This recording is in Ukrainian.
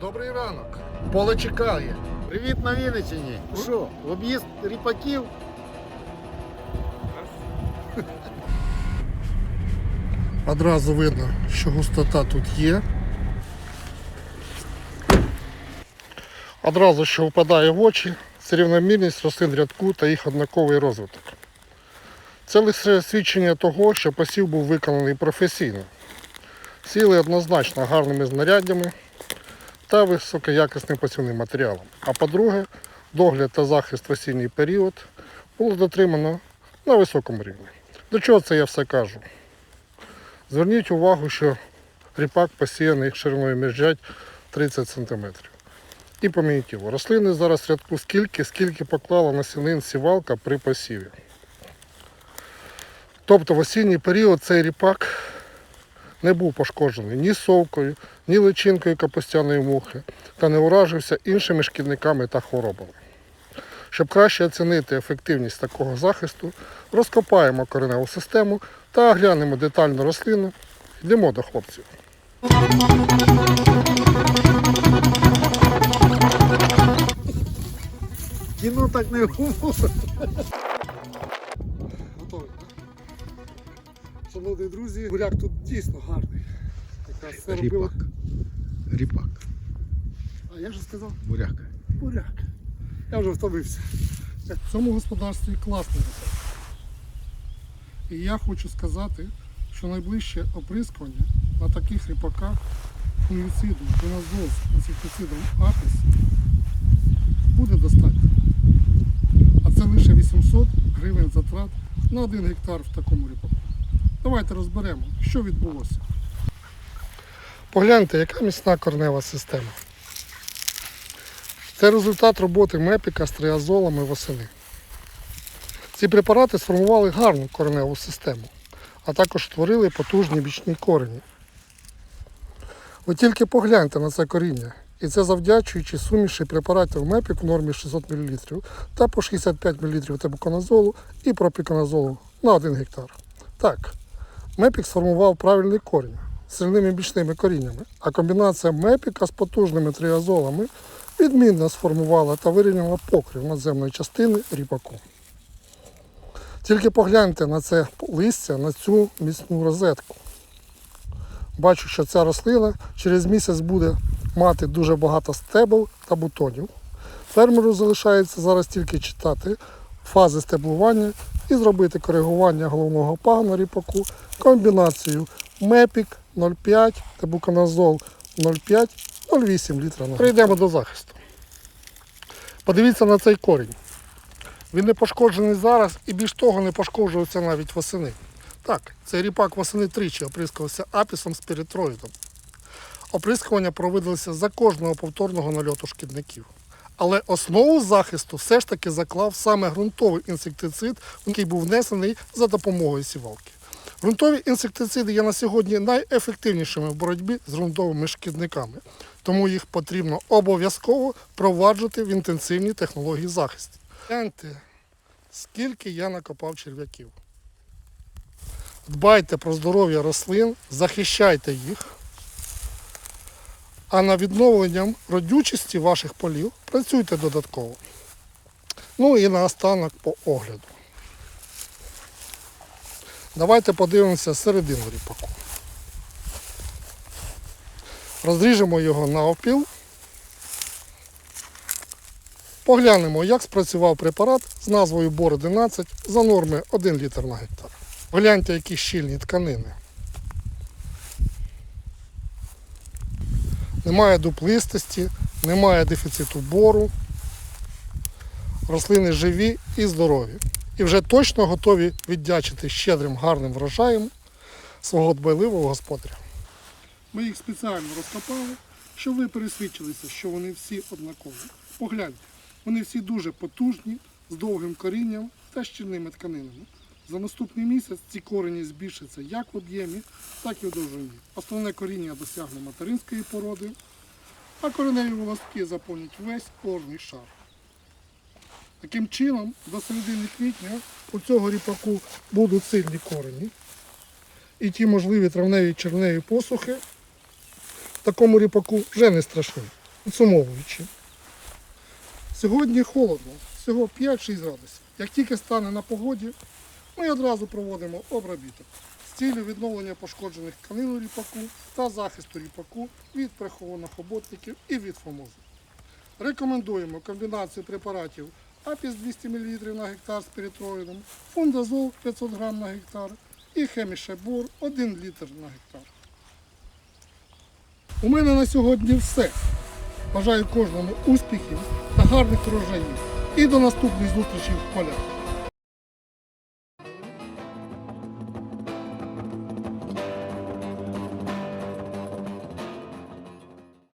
Добрий ранок. Поле чекає. Привіт на Вінниччині. Що, об'їзд ріпаків? Одразу видно, що густота тут є. Одразу, що впадає в очі, це рівномірність рослин рядку та їх однаковий розвиток. Це лише свідчення того, що посів був виконаний професійно. Сіли однозначно гарними знаряддями та високоякісним посівним матеріалом. А по-друге, догляд та захист в осінній період було дотримано на високому рівні. До чого це я все кажу? Зверніть увагу, що ріпак посіяний шириною міжжать 30 см. І помініть його. Рослини зараз рядку скільки, скільки поклала насінин сівалка при посіві. Тобто в осінній період цей ріпак не був пошкоджений ні совкою, ні личинкою капустяної мухи та не уражився іншими шкідниками та хворобами. Щоб краще оцінити ефективність такого захисту, розкопаємо кореневу систему та оглянемо детально рослину. Йдемо до хлопців. Кіно так не говорить. Шановні друзі, буряк тут дійсно гарний. Якраз це робило. Ріпак. Ріпак. А я вже сказав Буряк. буряк. Я вже втомився. В цьому господарстві класний репак. І я хочу сказати, що найближче оприскування на таких ріпаках фунгіцидом, беназол з інсектицидом Апіс буде достатньо. А це лише 800 гривень затрат на 1 гектар в такому ріпаку. Давайте розберемо, що відбулося. Погляньте, яка міцна корнева система. Це результат роботи мепіка з триазолами восени. Ці препарати сформували гарну кореневу систему, а також створили потужні бічні корені. Ви тільки погляньте на це коріння. І це завдячуючи суміші препаратів мепік в нормі 600 мл та по 65 мл тебуконазолу і пропіконазолу на 1 гектар. Так, мепік сформував правильний корінь з сильними бічними коріннями, а комбінація мепіка з потужними триазолами відмінно сформувала та вирівняла покрив надземної частини ріпаку. Тільки погляньте на це листя, на цю міцну розетку. Бачу, що ця рослина через місяць буде мати дуже багато стебел та бутонів. Фермеру залишається зараз тільки читати фази стеблування і зробити коригування головного пагона ріпаку комбінацією Мепік 0,5 та буканазол 0,5-0,8 літра Прийдемо до захисту. Подивіться на цей корінь. Він не пошкоджений зараз і більш того не пошкоджується навіть восени. Так, цей ріпак восени тричі оприскувався апісом з перитроїдом. Оприскування проводилося за кожного повторного нальоту шкідників. Але основу захисту все ж таки заклав саме ґрунтовий інсектицид, який був внесений за допомогою сівалки. Ґрунтові інсектициди є на сьогодні найефективнішими в боротьбі з ґрунтовими шкідниками, тому їх потрібно обов'язково впроваджувати в інтенсивні технології захисту. Гляньте, скільки я накопав черв'яків. Дбайте про здоров'я рослин, захищайте їх. А на відновленням родючості ваших полів працюйте додатково. Ну і наостанок по огляду. Давайте подивимося середину ріпаку. Розріжемо його на опіл. Поглянемо, як спрацював препарат з назвою Бор 11 за норми 1 літр на гектар. Гляньте, які щільні тканини. Немає дуплистості, немає дефіциту бору. Рослини живі і здорові. І вже точно готові віддячити щедрим гарним врожаєм свого дбайливого господаря. Ми їх спеціально розкопали, щоб ви пересвідчилися, що вони всі однакові. Погляньте, вони всі дуже потужні, з довгим корінням та щільними тканинами. За наступний місяць ці корені збільшаться як в об'ємі, так і в довжині. Основне коріння досягне материнської породи, а кореневі волоски заповнять весь кожний шар. Таким чином, до середини квітня у цього ріпаку будуть сильні корені. І ті можливі травневі черневі посухи такому ріпаку вже не страшні. Підсумовуючи, сьогодні холодно, всього 5-6 градусів. Як тільки стане на погоді, ми одразу проводимо обробіток з цілею відновлення пошкоджених тканин у ріпаку та захисту ріпаку від прихованих оботників і від фомозу. Рекомендуємо комбінацію препаратів Апіс 200 мл на гектар з перитроїдом, фундазол 500 г на гектар і хемішебор 1 літр на гектар. У мене на сьогодні все. Бажаю кожному успіхів та гарних урожаїв. І до наступних зустрічей в полях.